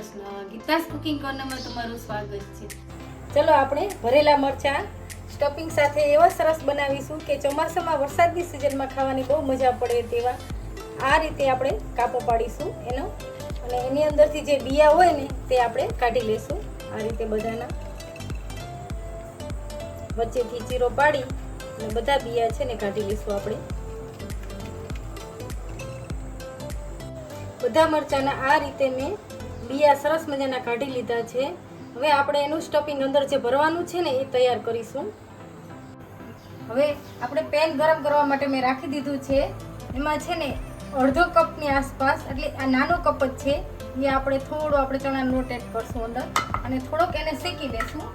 Krishna Geeta's cooking કોર્નરમાં તમારું સ્વાગત છે. ચલો આપણે ભરેલા મરચાં સ્ટફિંગ સાથે એવા સરસ બનાવીશું કે ચોમાસામાં વરસાદની સિઝનમાં ખાવાની બહુ મજા પડે તેવા આ રીતે આપણે કાપો પાડીશું એનો અને એની અંદરથી જે બિયા હોય ને તે આપણે કાઢી લઈશું આ રીતે બધાના. વચ્ચેથી ચીરો પાડી અને બધા બિયા છે ને કાઢી લઈશું આપણે. બધા મરચાંના આ રીતે મેં બિયા સરસ મજાના કાઢી લીધા છે. હવે આપણે એનું સ્ટફિંગ અંદર જે ભરવાનું છે ને એ તૈયાર કરીશું. હવે આપણે પેન ગરમ કરવા માટે મેં રાખી દીધું છે. એમાં છે ને અડધો કપની આસપાસ, એટલે આ નાનો કપ જ છે, એ આપણે થોડો આપણે ચણાનો લોટ એડ કરશું અંદર. અને થોડોક એને શેકી લેશું.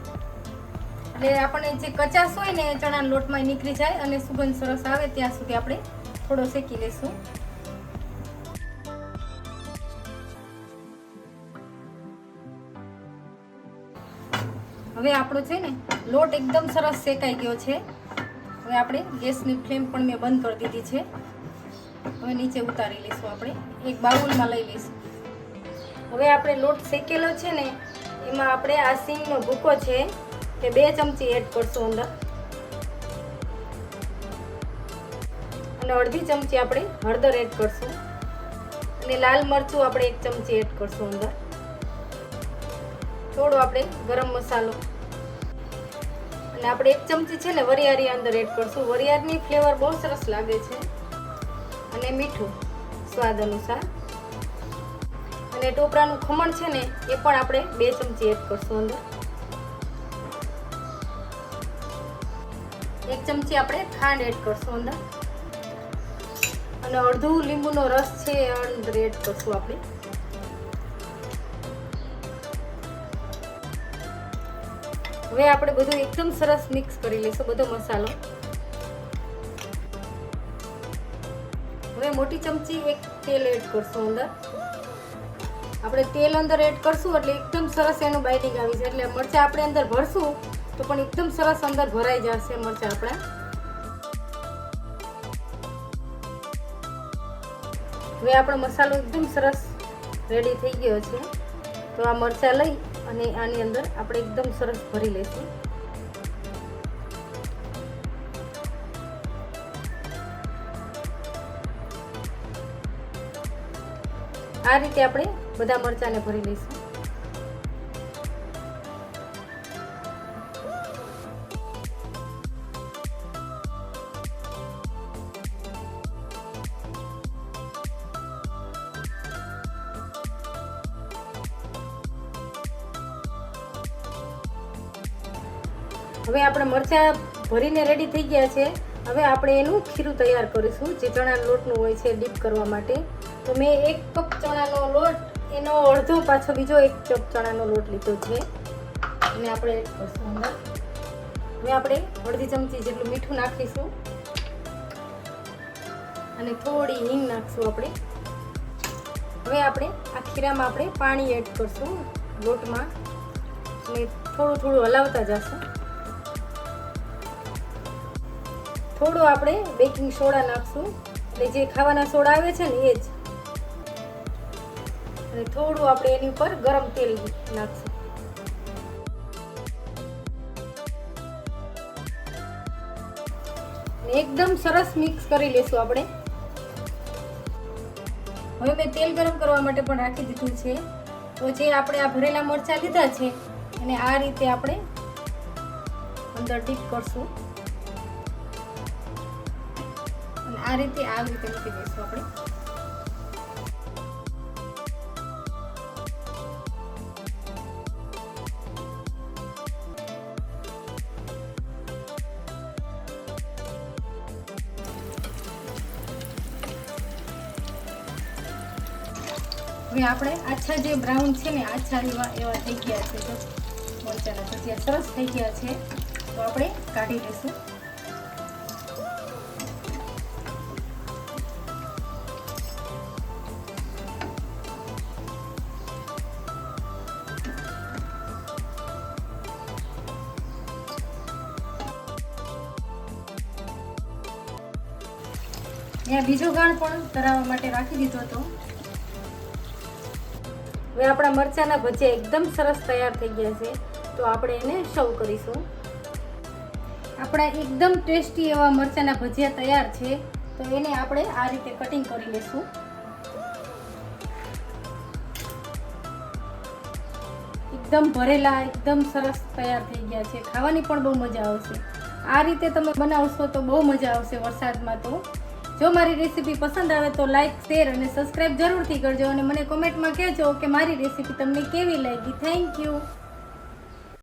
એટલે આપણને જે કચાશ હોય ને એ ચણાના લોટમાં નીકળી જાય અને સુગંધ સરસ આવે ત્યાં સુધી આપણે થોડો શેકી લેશું. હવે આપણો છે ને લોટ એકદમ સરસ શેકાઈ ગયો છે. હવે આપણે ગેસની ફ્લેમ પણ મેં બંધ કરી દીધી છે. હવે નીચે ઉતારી લઈશું આપણે. એક બાઉલમાં લઈ લઈશું. હવે આપણે લોટ શેકેલો છે ને, એમાં આપણે આ સિંગનો ભૂકો છે તે બે ચમચી એડ કરશું અંદર. અને અડધી ચમચી આપણે હળદર એડ કરશું. અને લાલ મરચું આપણે એક ચમચી એડ કરશું અંદર. થોડો આપણે ગરમ મસાલો અને આપણે એક ચમચી છે ને વરિયારી અંદર એડ કરશું. વરિયાળની ફ્લેવર બહુ સરસ લાગે છે અને મીઠું સ્વાદ અનુસાર. અને ટોપરાનું ખમણ છે ને, એ પણ આપણે બે ચમચી એડ કરશું અંદર. એક ચમચી આપણે ખાંડ એડ કરશું અંદર. અને અડધું લીંબુનો રસ છે એ અંદર એડ કરશું આપણે. હવે આપણે બધું એકદમ સરસ મિક્સ કરી લઈશું, બધો મસાલો. હવે મોટી ચમચી એક તેલ એડ કરશું અંદર. આપણે તેલ અંદર એડ કરશું એટલે એકદમ સરસ એનું બાઇટિંગ આવી છે એટલે મરચાં આપણે અંદર ભરશું, તો પણ એકદમ સરસ અંદર ભરાઈ જશે મરચાં આપણા. હવે આપણો મસાલો એકદમ સરસ રેડી થઈ ગયો છે. તો આ મરચાં લઈ અને આની અંદર આપણે એકદમ સરસ ભરી લઈશું. આ રીતે આપણે બધા મરચાંને ભરી લઈશું. હવે આપણે મરચાં ભરીને રેડી થઈ ગયા છે. હવે આપણે એનું ખીરું તૈયાર કરીશું, જે ચણાના લોટનું હોય છે ડીપ કરવા માટે. તો મેં એક કપ ચણાનો લોટ, એનો અડધો પાછો બીજો એક કપ ચણાનો લોટ લીધો છે. અને આપણે હવે આપણે અડધી ચમચી જેટલું મીઠું નાખીશું. અને થોડી હિંગ નાખશું આપણે. હવે આપણે આ ખીરામાં આપણે પાણી એડ કરશું લોટમાં. અને થોડું થોડું હલાવતા જશું. થોડું આપણે બેકિંગ સોડા નાખશું. એટલે જે ખાવાના સોડા આવે છે ને એ જ. અને થોડું આપણે એની ઉપર ગરમ તેલ નાખશું. એકદમ સરસ મિક્સ કરી લેશું આપણે. હવે મેં તેલ ગરમ કરવા માટે પણ રાખી દીધું છે. તો જે આપણે આ ભરેલા મરચાં લીધા છે અને આ રીતે આપણે અંદર ડીપ કરશું. આ રીતે આવી રીતે મૂકી દઈશું આપણે. હવે આપણે આછા જે બ્રાઉન છે ને, આછા એવા એવા થઈ ગયા છે તો મરચાના ભજીયા સરસ થઈ ગયા છે. તો આપણે કાઢી લઈશું. ત્યાં બીજો ગાળ પણ તરાવવા માટે રાખી દીધો હતો. હવે આપણા મરચાંના ભજીયા એકદમ સરસ તૈયાર થઈ ગયા છે. તો આપણે એને સર્વ કરીશું. આપણા એકદમ ટેસ્ટી એવા મરચાંના ભજીયા તૈયાર છે. તો એને આપણે આ રીતે કટિંગ કરી લઈશું એકદમ ભરેલા, એકદમ સરસ તૈયાર થઈ ગયા છે. ખાવાની પણ બહુ મજા આવશે. આ રીતે તમે બનાવશો તો બહુ મજા આવશે વરસાદમાં તો. જો મારી રેસીપી પસંદ આવે તો લાઇક શેર અને સબસ્ક્રાઈબ જરૂરથી કરજો અને મને કોમેન્ટમાં કહેજો કે મારી રેસીપી તમને કેવી લાગી. Thank you